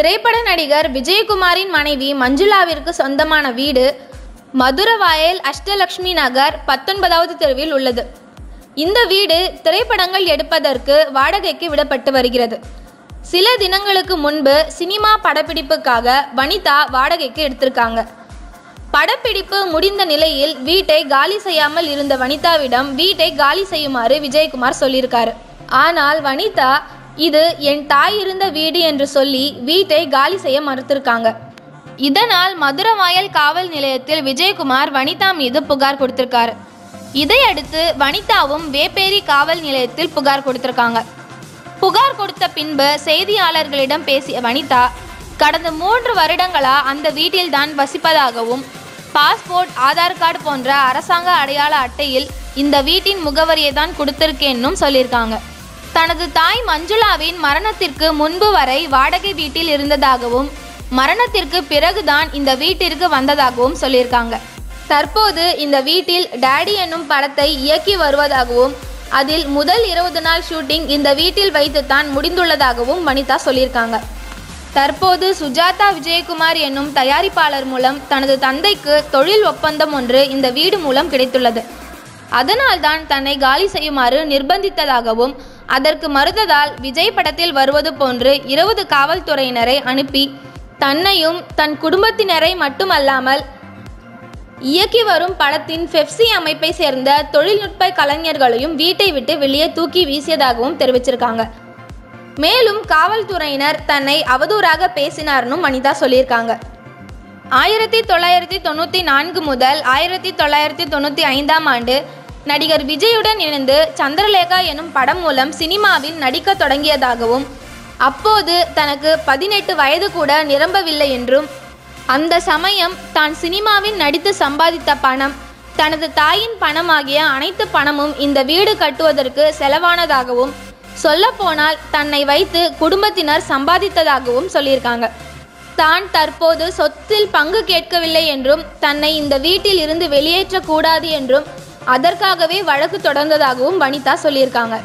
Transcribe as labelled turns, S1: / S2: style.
S1: திரைப்பட நடிகர் விஜயகுமாரின் மனைவி மஞ்சுளாவிற்கு சொந்தமான வீடு மதுரவாயல் அஷ்டலக்ஷ்மி நகர் பத்தொன்பதாவது தெருவில் உள்ளது. இந்த வீடு திரைப்படங்கள் எடுப்பதற்கு வாடகைக்கு விடப்பட்டு வருகிறது. சில தினங்களுக்கு முன்பு சினிமா படப்பிடிப்புக்காக வனிதா வாடகைக்கு எடுத்திருக்காங்க. படப்பிடிப்பு முடிந்த நிலையில் வீட்டை காலி செய்யாமல் இருந்த வனிதாவிடம் வீட்டை காலி செய்யுமாறு விஜயகுமார் சொல்லியிருக்காரு. ஆனால் வனிதா இது என் தாய் இருந்த வீடு என்று சொல்லி வீட்டை காலி செய்ய மறுத்திருக்காங்க. இதனால் மதுரவாயல் காவல் நிலையத்தில் விஜயகுமார் வனிதா மீது புகார் கொடுத்திருக்காரு. இதையடுத்து வனிதாவும் வேப்பேரி காவல் நிலையத்தில் புகார் கொடுத்திருக்காங்க. புகார் கொடுத்த பின்பு செய்தியாளர்களிடம் பேசிய வனிதா கடந்த மூன்று வருடங்களா அந்த வீட்டில்தான் வசிப்பதாகவும் பாஸ்போர்ட் ஆதார் கார்டு போன்ற அரசாங்க அடையாள அட்டையில் இந்த வீட்டின் முகவரியை தான் கொடுத்திருக்கேன்னும் சொல்லியிருக்காங்க. தனது தாய் மஞ்சுளாவின் மரணத்திற்கு முன்பு வரை வாடகை வீட்டில் இருந்ததாகவும் மரணத்திற்கு பிறகுதான் இந்த வீட்டிற்கு வந்ததாகவும் சொல்லியிருக்காங்க. தற்போது இந்த வீட்டில் டேடி என்னும் படத்தை இயக்கி வருவதாகவும் அதில் முதல் இருபது நாள் ஷூட்டிங் இந்த வீட்டில் வைத்துத்தான் முடிந்துள்ளதாகவும் வனிதா சொல்லியிருக்காங்க. தற்போது சுஜாதா விஜயகுமார் என்னும் தயாரிப்பாளர் மூலம் தனது தந்தைக்கு தொழில் ஒப்பந்தம் ஒன்று இந்த வீடு மூலம் கிடைத்துள்ளது. அதனால்தான் தன்னை காலி செய்யுமாறு நிர்பந்தித்ததாகவும் அதற்கு மறுத்ததால் விஜய் படத்தில் வருவது போன்று இருபது காவல்துறையினரை அனுப்பி தன்னையும் தன் குடும்பத்தினரை மட்டுமல்லாமல் இயக்கி வரும் படத்தின் பெப்சி அமைப்பை சேர்ந்த தொழில்நுட்ப கலைஞர்களையும் வீட்டை விட்டு வெளியே தூக்கி வீசியதாகவும் தெரிவிச்சிருக்காங்க. மேலும் காவல்துறையினர் தன்னை அவதூறாக பேசினார்னும் வனிதா சொல்லியிருக்காங்க. ஆயிரத்தி தொள்ளாயிரத்தி தொண்ணூற்றி நான்கு முதல் ஆயிரத்தி தொள்ளாயிரத்தி தொண்ணூற்றி ஐந்தாம் ஆண்டு நடிகர் விஜயுடன் இணைந்து சந்திரலேகா எனும் படம் மூலம் சினிமாவில் நடிக்க தொடங்கியதாகவும் அப்போது தனக்கு பதினெட்டு வயது கூட நிரம்பவில்லை என்றும் அந்த சமயம் தான் சினிமாவில் நடித்து சம்பாதித்த பணம் தனது தாயின் பணமாகிய அனைத்து பணமும் இந்த வீடு கட்டுவதற்கு செலவானதாகவும் சொல்லப்போனால் தன்னை வைத்து குடும்பத்தினர் சம்பாதித்ததாகவும் சொல்லியிருக்காங்க. தான் தற்போது சொத்தில் பங்கு கேட்கவில்லை என்றும் தன்னை இந்த வீட்டில் இருந்து வெளியேற்றக்கூடாது என்றும் அதற்காகவே வழக்கு தொடர்ந்ததாகவும் வனிதா சொல்லியிருக்காங்க.